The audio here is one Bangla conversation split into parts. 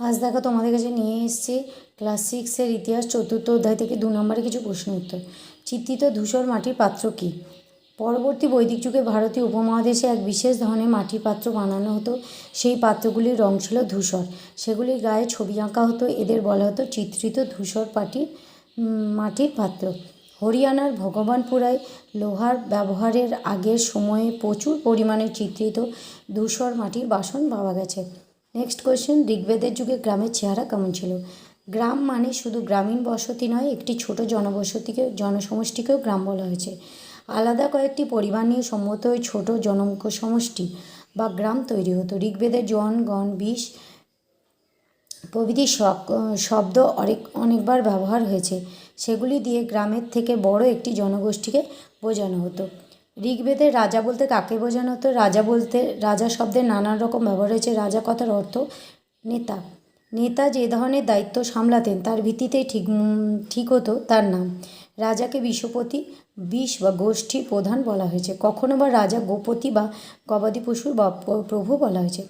আজ দেখো তোমাদের কাছে নিয়ে এসেছি ক্লাস সিক্সের ইতিহাস চতুর্থ অধ্যায় থেকে দু নম্বরে কিছু প্রশ্ন উত্তর। চিত্রিত ধূসর মাটির পাত্র কী? পরবর্তী বৈদিক যুগে ভারতীয় উপমহাদেশে এক বিশেষ ধরনের মাটির পাত্র বানানো হতো। সেই পাত্রগুলির রং ছিল ধূসর। সেগুলির গায়ে ছবি আঁকা হতো। এদের বলা হতো চিত্রিত ধূসর পাটি মাটির পাত্র। হরিয়ানার ভগবানপুরায় লোহার ব্যবহারের আগের সময়ে প্রচুর পরিমাণে চিত্রিত ধূসর মাটির বাসন পাওয়া গেছে। নেক্সট কোয়েশ্চেন ঋগ্বেদের যুগে গ্রামের চেহারা কেমন ছিল? গ্রাম মানে শুধু গ্রামীণ বসতি নয়, একটি ছোট জনবসতিকে, জনসমষ্টিকেও গ্রাম বলা হয়েছে। আলাদা কয়েকটি পরিবার নিয়ে সম্মত ওই ছোটো জনক সমষ্টি বা গ্রাম তৈরি হতো। ঋগ্বেদের জন, গণ, বিষ, প্রভৃতি শব্দ অনেক, অনেকবার ব্যবহার হয়েছে। সেগুলি দিয়ে গ্রামের থেকে বড় একটি জনগোষ্ঠীকে বোঝানো হতো। ঋগ্বেদের রাজা বলতে কাকে বোঝানো হতো? রাজা বলতে, রাজা শব্দের নানান রকম ব্যবহার হয়েছে রাজা কথার অর্থ নেতা। নেতা যে ধরনের দায়িত্ব সামলাতেন, তার ভিত্তিতেই ঠিক ঠিক হতো তার নাম। রাজাকে বিশ্বপতি বিষ বা গোষ্ঠী প্রধান বলা হয়েছে। কখনো বা রাজা গোপতি বা গবাদি পশুর বা প্রভু বলা হয়েছে।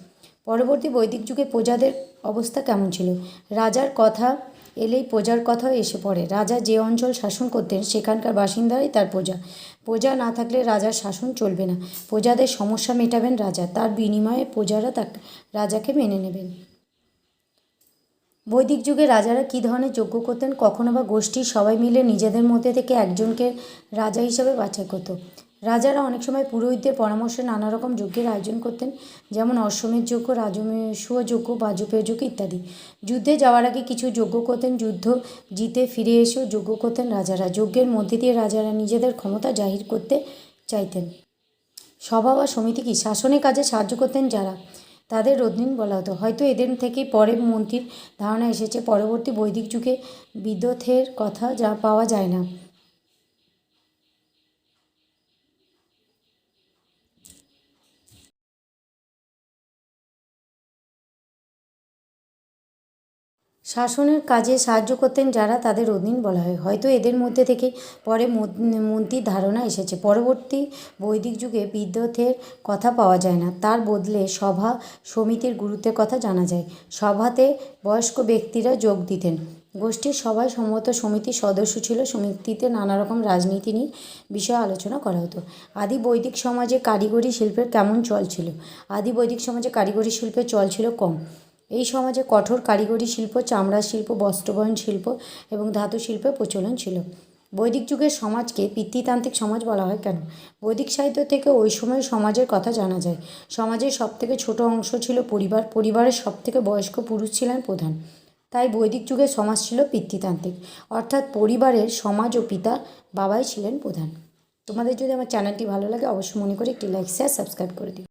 পরবর্তী বৈদিক যুগে প্রজাদের অবস্থা কেমন ছিল? রাজার কথা এলেই প্রজার কথাও এসে পড়ে। রাজা যে অঞ্চল শাসন করতেন, সেখানকার বাসিন্দারাই তার প্রজা। প্রজা না থাকলে রাজার শাসন চলবে না। প্রজাদের সমস্যা মেটাবেন রাজা। তার বিনিময়ে প্রজারা তাকে, রাজাকে মেনে নেবেন। বৈদিক যুগে রাজারা কী ধরনের যজ্ঞ করতেন, কখনো বা গোষ্ঠীর সবাই মিলে নিজেদের মধ্যে থেকে একজনকে রাজা হিসাবে বাছাই করতো। রাজারা অনেক সময় পুরোহিতদের পরামর্শে নানা রকম যজ্ঞের আয়োজন করতেন, যেমন অশ্বমেধ যজ্ঞ রাজমেশ্বর যজ্ঞ, বাজপেয় যজ্ঞ ইত্যাদি। যুদ্ধে যাওয়ার আগে কিছু যজ্ঞ করতেন, যুদ্ধ জিতে ফিরে এসেও যজ্ঞ করতেন রাজারা। যজ্ঞের মধ্যে দিয়ে রাজারা নিজেদের ক্ষমতা জাহির করতে চাইতেন। সভা বা সমিতি কি? শাসনের কাজে সাহায্য করতেন যারা? তাদের রোদিন বলা হতো। হয়তো এদের থেকেই পরে মন্ত্রীর ধারণা এসেছে, পরবর্তী বৈদিক যুগে বিদ্যুতের কথা যা পাওয়া যায় না। শাসনের কাজে সাহায্য করতেন যারা তাদের অধীন বলা হয়। হয়তো এদের মধ্যে থেকে পরে মন্ত্রীর ধারণা এসেছে। পরবর্তী বৈদিক যুগে বিদ্যুতের কথা পাওয়া যায় না। তার বদলে সভা সমিতির গুরুত্বের কথা জানা যায়। সভাতে বয়স্ক ব্যক্তিরা যোগ দিতেন। গোষ্ঠীর সবাই সম্মত সমিতির সদস্য ছিল। সমিতিতে নানা রকম রাজনীতি নিয়ে বিষয়ে আলোচনা করা হতো। আদি বৈদিক সমাজে কারিগরি শিল্পের কেমন চল ছিল? আদি বৈদিক সমাজে কারিগরি শিল্পের চল ছিল কম। এই সমাজে কঠোর কারিগরি শিল্প, চামড়া শিল্প, বস্ত্রবয়ন শিল্প এবং ধাতু শিল্পের প্রচলন ছিল। বৈদিক যুগের সমাজকে পিতৃতান্ত্রিক সমাজ বলা হয় কেন? বৈদিক সাহিত্য থেকে ওই সময় সমাজের কথা জানা যায়। সমাজের সবথেকে ছোট অংশ ছিল পরিবার, পরিবারের সবথেকে বয়স্ক পুরুষ ছিলেন প্রধান। তাই বৈদিক যুগের সমাজ ছিল পিতৃতান্ত্রিক, অর্থাৎ পরিবারের সমাজ ও পিতা বাবাই ছিলেন প্রধান। তোমাদের যদি আমার চ্যানেলটি ভালো লাগে, অবশ্যই মনে করে একটি লাইক শেয়ার সাবস্ক্রাইব করে দিও।